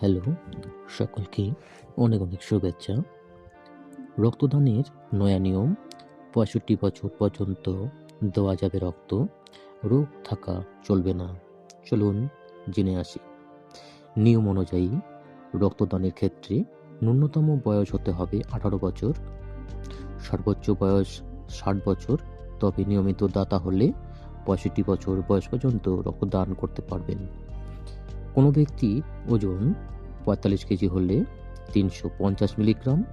Hello, সকলকে অনেক অনেক শুভেচ্ছা। রক্তদানের নয়া নিয়ম, পঁয়ষট্টি বছর পর্যন্ত দেওয়া যাবে রক্ত, রোগ থাকা চলবে না। চলুন জেনে আসি। নিয়ম অনুযায়ী রক্তদানের ক্ষেত্রে ন্যূনতম বয়স হতে হবে আঠারো বছর, সর্বোচ্চ বয়স ষাট বছর, তবে নিয়মিত দাতা হলে পঁয়ষট্টি বছর বয়স পর্যন্ত রক্তদান করতে পারবেন। কোনো ব্যক্তি ওজন পঁয়তাল্লিশ কেজি হলে তিনশো পঞ্চাশ মিলিগ্রাম,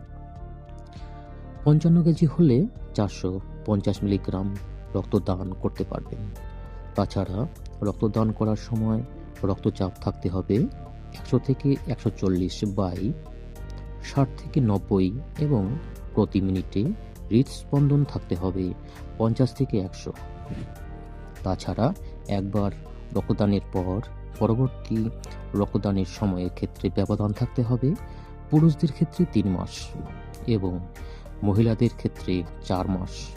পঞ্চান্ন কেজি হলে চারশো পঞ্চাশ মিলিগ্রাম রক্তদান করতে পারবেন। তাছাড়া রক্তদান করার সময় রক্তচাপ থাকতে হবে একশো থেকে একশো চল্লিশ বাই ষাট থেকে নব্বই এবং প্রতি মিনিটে হৃদস্পন্দন থাকতে হবে পঞ্চাশ থেকে একশো। তাছাড়া একবার রক্তদানের পর পরবর্তী রক্তদানের সময়ের ক্ষেত্রে ব্যবধান থাকতে হবে। পুরুষদের ক্ষেত্রে তিন মাস এবং মহিলাদের ক্ষেত্রে চার মাস।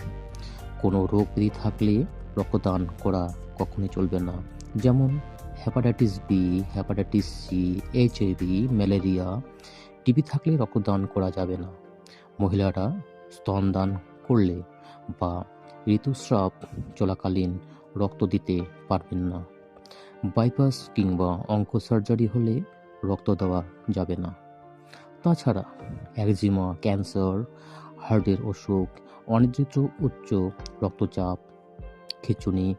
কোনো রোগ ব্যাধি থাকলে রক্তদান করা কখনোই চলবে না। যেমন hepatitis B hepatitis C HIV malaria TB থাকলে রক্তদান করা যাবে না। মহিলারা স্তনদান করলে বা ঋতুস্রাব চলাকালীন রক্ত দিতে পারবেন না। বাইপাস কিংবা অঙ্ক সার্জারি হলে রক্ত দেওয়া যাবে না। তাছাড়া একজিমা, ক্যান্সার, হার্টের অসুখ, অনিদ্রিত উচ্চ রক্তচাপ, খিচুনি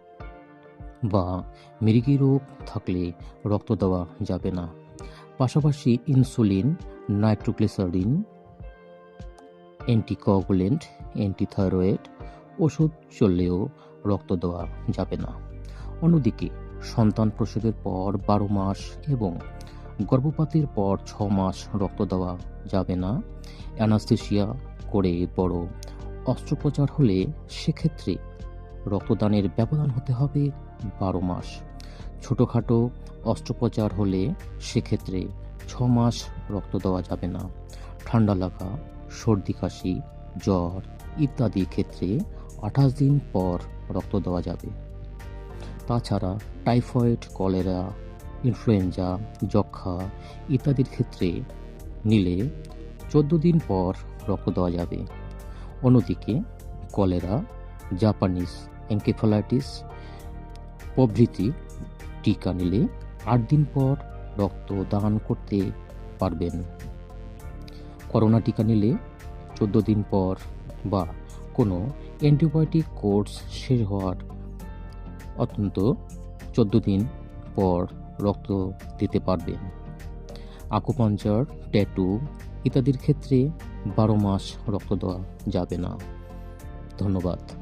বা মৃগী রোগ থাকলে রক্ত দেওয়া যাবে না। পাশাপাশি ইনসুলিন, নাইট্রোগ্লিসারিন অ্যান্টিকগুলেন্ট অ্যান্টিথাইরয়েড, ওষুধ চললেও রক্ত দেওয়া যাবে না। অন্যদিকে সন্তান প্রসবের পর বারো মাস এবং গর্ভপাতের পর ছ মাস রক্ত দেওয়া যাবে না। অ্যানাস্থেসিয়া করে বড় অস্ত্রোপচার হলে সেক্ষেত্রে রক্তদানের ব্যবধান হতে হবে বারো মাস। ছোটোখাটো অস্ত্রোপচার হলে সেক্ষেত্রে ছ মাস রক্ত দেওয়া যাবে না। ঠান্ডা লাগা, সর্দি কাশি, জ্বর ইত্যাদি ক্ষেত্রে আঠাশ দিন পর রক্ত দেওয়া যাবে। তাছাড়া টাইফয়েড, কলেরা, ইনফ্লুয়েঞ্জা যক্ষা ইত্যাদির ক্ষেত্রে নিলে চোদ্দ দিন পর রক্ত দেওয়া যাবে। অন্যদিকে কলেরা, জাপানিজ এনকেফালাইটিস প্রভৃতি টিকা নিলে আট দিন পর রক্ত দান করতে পারবেন। করোনা টিকা নিলে চোদ্দ দিন পর বা কোনো অ্যান্টিবায়োটিক কোর্স শেষ হওয়ার অত্যন্ত চোদ্দ দিন পর রক্ত দিতে পারবেন আকুপাঞ্চার, ট্যাটু ইত্যাদির ক্ষেত্রে বারো মাস রক্ত দেওয়া যাবে না। ধন্যবাদ।